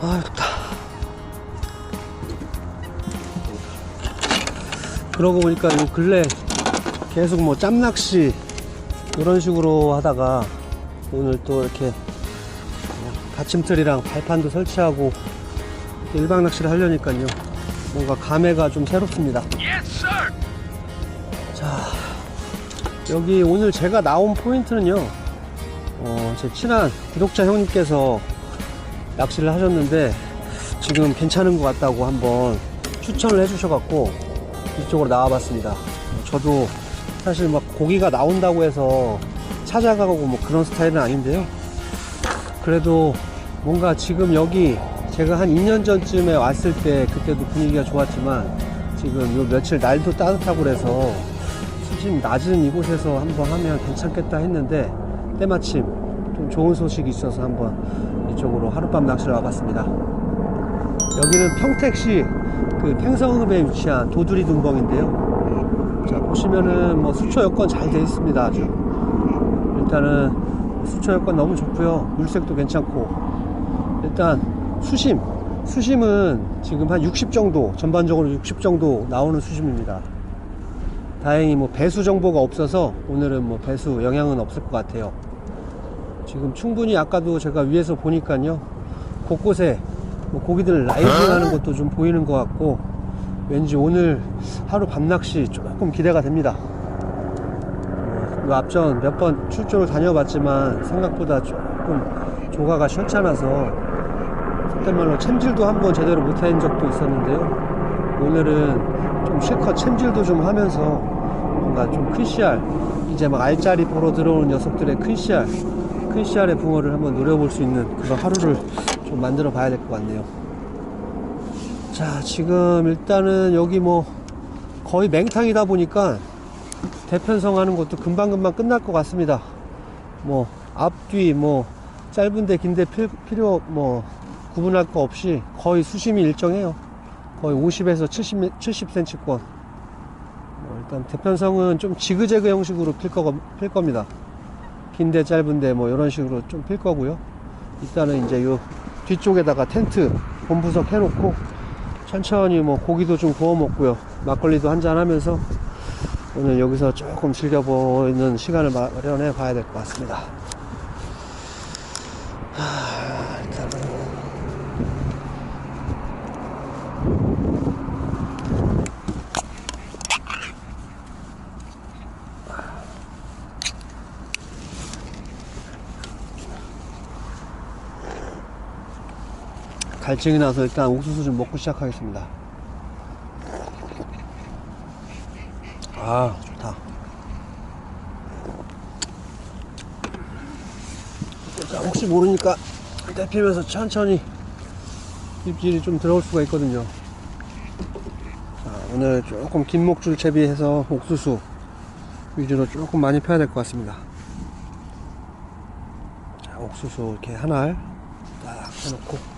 아 덥다. 그러고 보니까 요 근래 계속 뭐 짬낚시 이런 식으로 하다가 오늘 또 이렇게 뭐 받침틀이랑 발판도 설치하고 일박 낚시를 하려니까요. 뭔가 감회가 좀 새롭습니다. 자 여기 오늘 제가 나온 포인트는요. 어, 제 친한 구독자 형님께서 낚시를 하셨는데 지금 괜찮은 것 같다고 한번 추천을 해주셔갖고 이쪽으로 나와봤습니다. 저도 사실 막 고기가 나온다고 해서 찾아가고 뭐 그런 스타일은 아닌데요. 그래도 뭔가 지금 여기 제가 한 2년 전쯤에 왔을 때 그때도 분위기가 좋았지만 지금 요 며칠 날도 따뜻하고 그래서 수심 낮은 이곳에서 한번 하면 괜찮겠다 했는데 때마침 좀 좋은 소식이 있어서 한번 이쪽으로 하룻밤 낚시를 와봤습니다. 여기는 평택시 그 팽성읍에 위치한 도두리 둔벙인데요. 자 보시면은 뭐 수초 여건 잘돼 있습니다. 아주 일단은 수초 여건 너무 좋고요. 물색도 괜찮고 일단 수심 수심은 지금 한 60 정도 전반적으로 60 정도 나오는 수심입니다. 다행히 뭐 배수 정보가 없어서 오늘은 뭐 배수 영향은 없을 것 같아요. 지금 충분히 아까도 제가 위에서 보니까요. 곳곳에 뭐 고기들 라이딩 하는 것도 좀 보이는 것 같고 왠지 오늘 하루 밤낚시 조금 기대가 됩니다. 어, 이 앞전 몇 번 출조를 다녀봤지만 생각보다 조금 조가가 시원찮아서 속된 말로 챔질도 한번 제대로 못한 적도 있었는데요. 오늘은 좀 실컷 챔질도 좀 하면서 뭔가 좀 큰 씨알 이제 막 알짜리 보러 들어오는 녀석들의 큰 씨알 큰 씨알의 붕어를 한번 노려볼 수 있는 그런 하루를 좀 만들어 봐야 될 것 같네요. 자, 지금 일단은 여기 뭐 거의 맹탕이다 보니까 대편성 하는 것도 금방금방 끝날 것 같습니다. 뭐 앞뒤 뭐 짧은데 긴데 필- 필요 뭐 구분할 거 없이 거의 수심이 일정해요. 거의 50에서 70, 70cm권. 뭐 일단 대편성은 좀 지그재그 형식으로 필, 거, 필 겁니다. 긴데 짧은데 뭐 이런 식으로 좀 필 거고요. 일단은 이제 요 뒤쪽에다가 텐트 본부석 해놓고 천천히 뭐 고기도 좀 구워 먹고요. 막걸리도 한잔 하면서 오늘 여기서 조금 즐겨보는 시간을 마련해 봐야 될 것 같습니다. 갈증이 나서 일단 옥수수 좀 먹고 시작하겠습니다. 아, 좋다. 자, 혹시 모르니까 떼피면서 천천히 입질이 좀 들어올 수가 있거든요. 자, 오늘 조금 긴 목줄 채비해서 옥수수 위주로 조금 많이 펴야 될 것 같습니다. 자, 옥수수 이렇게 하나를 딱 해놓고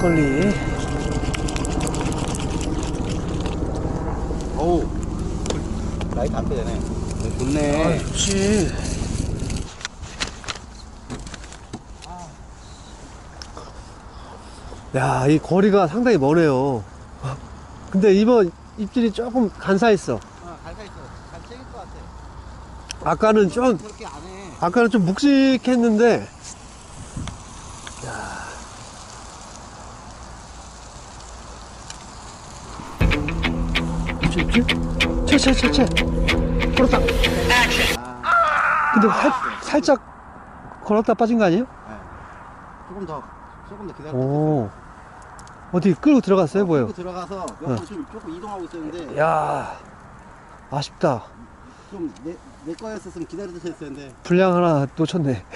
막걸리. 어우. 라이트 안 빼네. 아, 좋네. 좋지 야, 이 거리가 상당히 머네요. 근데 이번 입질이 조금 간사했어. 어, 갈가 있어. 잘 챙길 것 같아. 아까는 좀, 아까는 좀 묵직했는데, 야. 입질, 입질? 채, 채, 채, 채. 걸었다. 근데 살, 살짝 걸었다 빠진 거 아니에요? 조금 더 조금 더 기다려 오. 어디 끌고 들어갔어요, 뭐요? 끌고 들어가서 어. 몇번 지금 조금 이동하고 있었는데 야 아쉽다. 좀 내 내 거였었으면 기다려도 됐었는데 분량 하나 놓쳤네.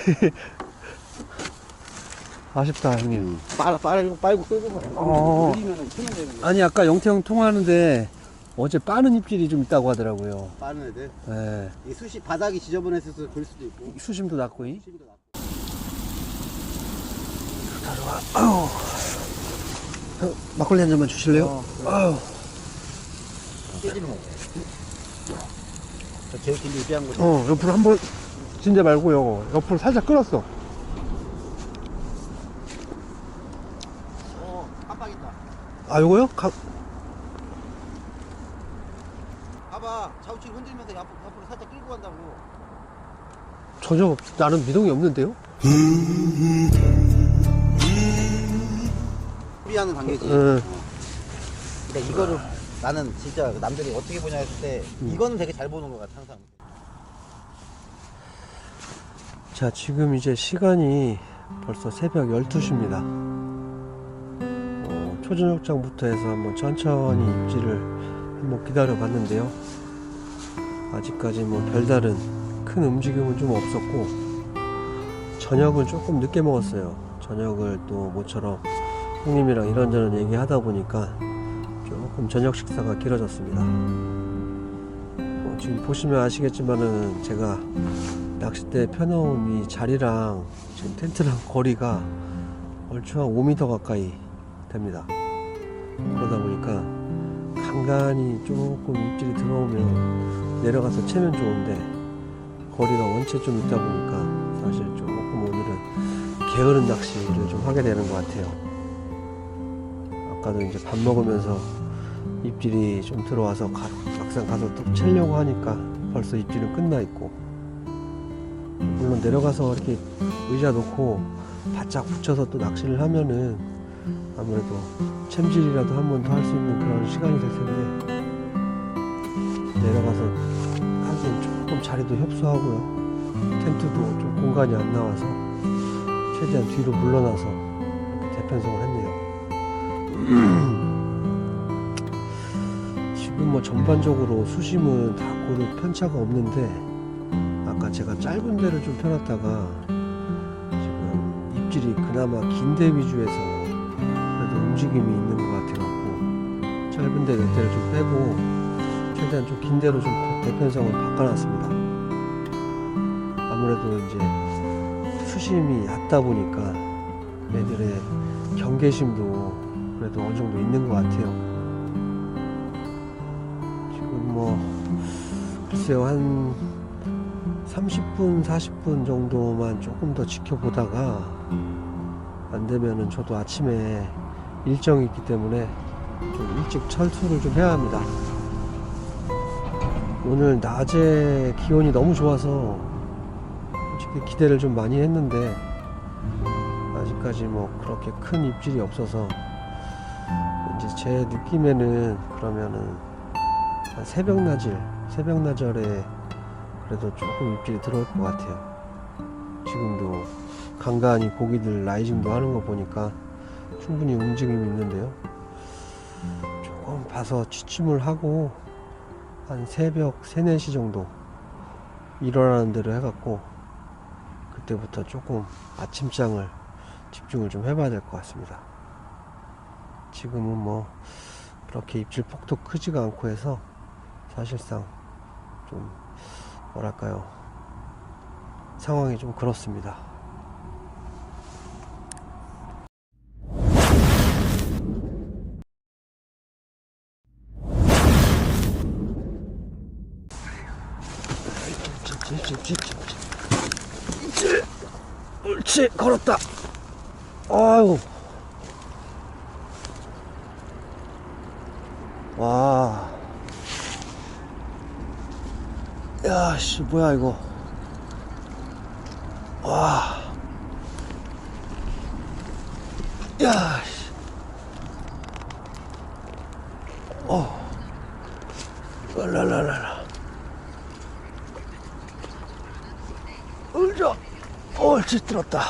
아쉽다, 형님. 빨, 빨고, 빨고 끌고 가. 어. 크면 되는 거야. 아니, 아까 영태 형 통화하는데 어제 빠는 입질이 좀 있다고 하더라고요. 빠른 애들. 예. 이 숱이 바닥이 지저분했어서 그럴 수도 있고. 수심도 낮고, 이. 심도 낮고. 아유. 형, 막걸리 한 잔만 주실래요? 어, 아유. 깨지는 거. 저 제일 길게 유지한 거죠. 어, 옆으로 한 번, 진짜 말고요. 옆으로 살짝 끌었어. 어, 깜빡 있다. 아, 요거요? 가, 봐봐, 좌우측 흔들면서 옆, 옆으로 살짝 끌고 간다고. 전혀 나는 미동이 없는데요? 준비하는 단계지. 응. 어. 근데 이거를 나는 진짜 남들이 어떻게 보냐 했을 때 이거는 되게 잘 보는 것 같아 항상. 자, 지금 이제 시간이 벌써 새벽 12시입니다. 어, 초저녁장부터 해서 한번 천천히 입질을 한번 기다려 봤는데요. 아직까지 뭐 별다른 큰 움직임은 좀 없었고, 저녁은 조금 늦게 먹었어요. 저녁을 또 모처럼 형님이랑 이런저런 얘기 하다 보니까 조금 저녁 식사가 길어졌습니다. 어, 지금 보시면 아시겠지만은 제가 낚싯대 펴놓은 이 자리랑 지금 텐트랑 거리가 얼추 한 5m 가까이 됩니다. 그러다 보니까 간간히 조금 입질이 들어오면 내려가서 채면 좋은데 거리가 원체 좀 있다 보니까 사실 조금 오늘은 게으른 낚시를 좀 하게 되는 것 같아요. 아까도 이제 밥 먹으면서 입질이 좀 들어와서 가- 막상 가서 또 채려고 하니까 벌써 입질은 끝나 있고 물론 내려가서 이렇게 의자 놓고 바짝 붙여서 또 낚시를 하면은 아무래도 챔질이라도 한 번 더 할 수 있는 그런 시간이 될 텐데 내려가서 하긴 조금 자리도 협소하고요. 텐트도 좀 공간이 안 나와서 최대한 뒤로 물러나서 대편성을 했네요. 지금 뭐 전반적으로 수심은 다 고루 편차가 없는데 아까 제가 짧은 데를 좀 펴놨다가 지금 입질이 그나마 긴 데 위주에서 움직임이 있는 것 같아갖고 짧은 데 몇 대를 좀 빼고 최대한 좀긴 데로 좀 대편성을 바꿔놨습니다. 아무래도 이제 수심이 얕다 보니까 애들의 경계심도 그래도 어느 정도 있는 것 같아요. 지금 뭐 글쎄요 한 30분 40분 정도만 조금 더 지켜보다가 안 되면은 저도 아침에 일정이 있기 때문에 좀 일찍 철수를 좀 해야 합니다. 오늘 낮에 기온이 너무 좋아서 솔직히 기대를 좀 많이 했는데 아직까지 뭐 그렇게 큰 입질이 없어서 이제 제 느낌에는 그러면은 한 새벽 낮일 새벽 낮절에 그래도 조금 입질이 들어올 것 같아요. 지금도 간간히 고기들 라이징도 하는 거 보니까 충분히 움직임이 있는데요. 조금 봐서 취침을 하고 한 새벽 3, 4시 정도 일어나는 대로 해갖고 그때부터 조금 아침장을 집중을 좀 해봐야 될 것 같습니다. 지금은 뭐 그렇게 입질 폭도 크지가 않고 해서 사실상 좀 뭐랄까요 상황이 좀 그렇습니다. 옳지 걸었다. 아유. 와. 야, 씨, 뭐야, 이거. 와. 야, 씨. 어. 랄랄랄라. 울죠. 옳지, 들었다.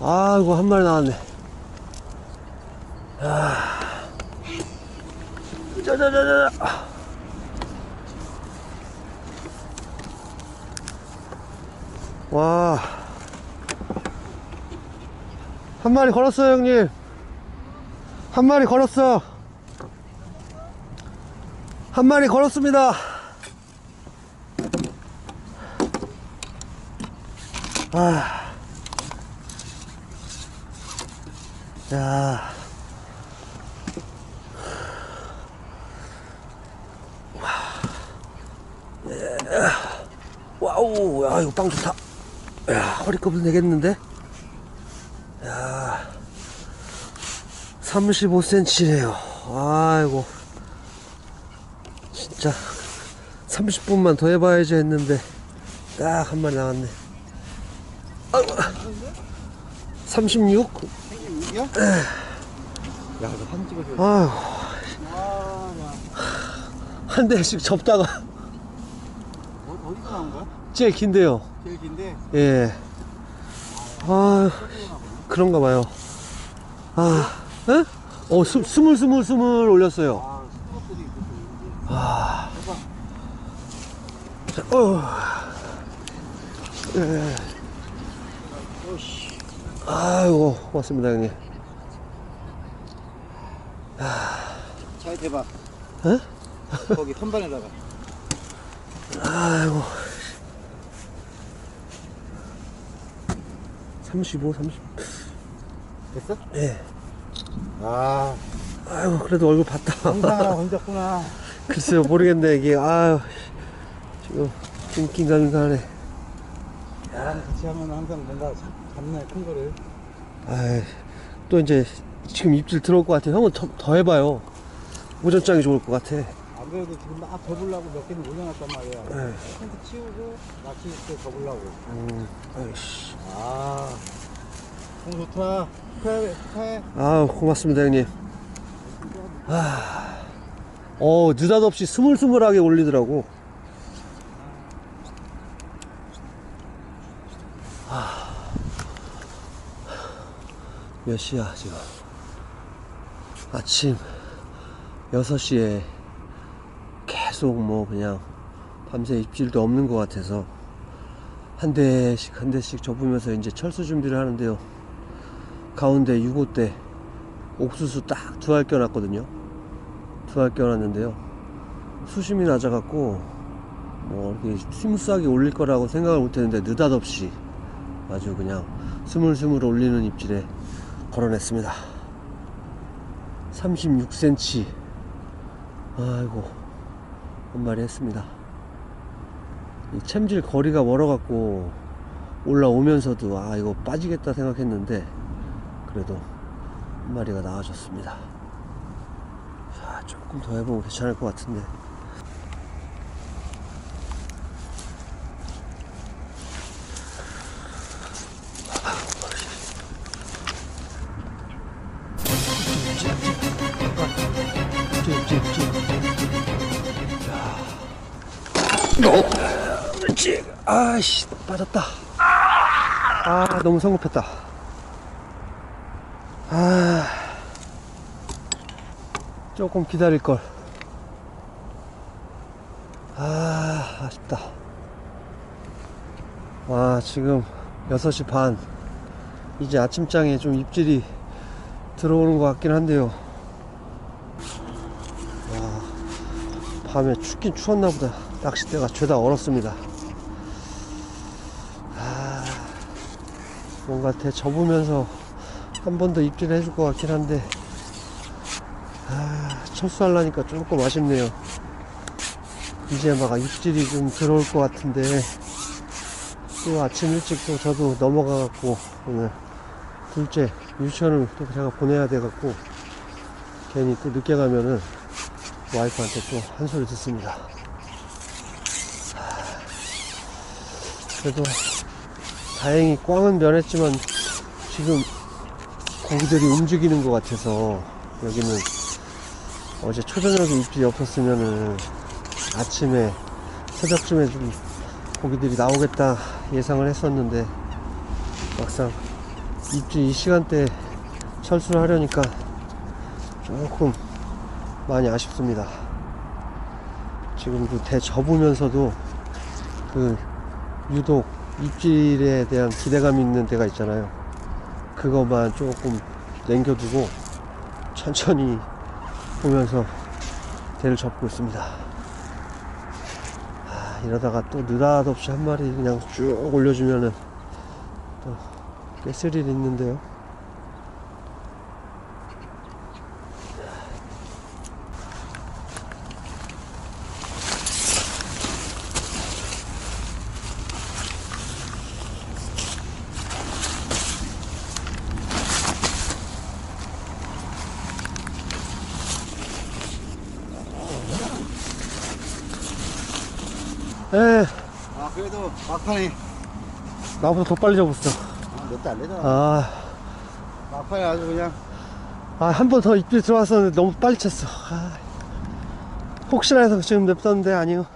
아이고, 한 마리 나왔네. 아. 자자자자. 와. 한 마리 걸었어요, 형님. 한 마리 걸었어. 한 마리 걸었습니다. 아. 야. 예. 와우, 야, 이거 빵 좋다. 야, 허리컵을 내겠는데? 야, 35cm네요. 아이고, 진짜 30분만 더 해봐야지 했는데 딱 한 마리 나왔네. 아이고, 36? 생긴 야 이거 사진 찍어줘. 아유, 아, 야. 한 대씩 접다가 어, 어디서 나온 거야? 제일 긴데요. 제일 긴데. 예. 아, 그런가 봐요. 아, 에? 어, 스, 스물, 스물, 스물 올렸어요. 아, 스포들이 있고. 아. 자, 어. 예. 아이고, 고맙습니다, 형님. 차에 대박. 에? 거기 선반에다가. 아이고. 35, 30. 됐어? 예. 아, 아이고, 그래도 얼굴 봤다. 영상하나 건졌구나. 글쎄요, 모르겠네, 이게. 아유, 지금, 낑낑가민가하네. 나랑 같이 하면 항상 뭔가 잡- 잡네, 큰 거를. 아이, 또 이제, 지금 입질 들어올 것 같아요. 형은 더, 더 해봐요. 오전장이 좋을 것 같아. 안 그래도 지금 막 접으려고 몇 개는 올려놨단 말이야. 네. 텐트 치우고, 낚시 때 접으려고. 음, 아이씨. 아, 좋다. 축하해, 축하해. 아우, 고맙습니다, 형님. 아, 어, 느닷없이 스물스물하게 올리더라고. 몇 시야, 지금? 아침 6시에 계속 뭐 그냥 밤새 입질도 없는 것 같아서 한 대씩 한 대씩 접으면서 이제 철수 준비를 하는데요. 가운데 6호대 옥수수 딱 두 알 껴놨거든요. 두 알 껴놨는데요. 수심이 낮아갖고 뭐 이렇게 스무스하게 올릴 거라고 생각을 못했는데 느닷없이 아주 그냥 스물스물 올리는 입질에 걸어냈습니다. 36cm. 아이고 한 마리 했습니다. 이 챔질 거리가 멀어갖고 올라오면서도 아 이거 빠지겠다 생각했는데 그래도 한 마리가 나와줬습니다. 자, 조금 더 해보면 괜찮을 것 같은데. 아씨, 빠졌다. 아, 너무 성급했다. 아, 조금 기다릴 걸. 아, 아쉽다. 와, 지금 6시 반. 이제 아침장에 좀 입질이 들어오는 것 같긴 한데요. 와, 밤에 춥긴 추웠나 보다. 낚싯대가 죄다 얼었습니다. 뭔가 대 접으면서 한 번 더 입질 해 줄 것 같긴 한데 아, 철수하려니까 조금 아쉽네요. 이제 막 입질이 좀 들어올 것 같은데 또 아침 일찍 또 저도 넘어가 갖고 오늘 둘째 유치원을 또 제가 보내야 돼 갖고 괜히 또 늦게 가면은 와이프한테 또 한 소리 듣습니다. 그래도 다행히 꽝은 면했지만 지금 고기들이 움직이는 것 같아서 여기는 어제 초저녁에 입질이 없었으면은 아침에 새벽쯤에 좀 고기들이 나오겠다 예상을 했었는데 막상 입질 이 시간대 철수를 하려니까 조금 많이 아쉽습니다. 지금도 대 접으면서도 그 유독 입질에 대한 기대감이 있는 데가 있잖아요. 그거만 조금 남겨두고 천천히 보면서 대를 접고 있습니다. 아, 이러다가 또 느닷없이 한 마리 그냥 쭉 올려주면은 또 꽤 스릴 있는데요. 에, 아 그래도 막판에 나보다 더 빨리 잡았어. 몇대 안 되잖아 아, 막판에 아주 그냥 아, 한 번 더 입질 들어왔었는데 너무 빨리 쳤어. 아, 혹시나 해서 지금 냅뒀는데 아니요.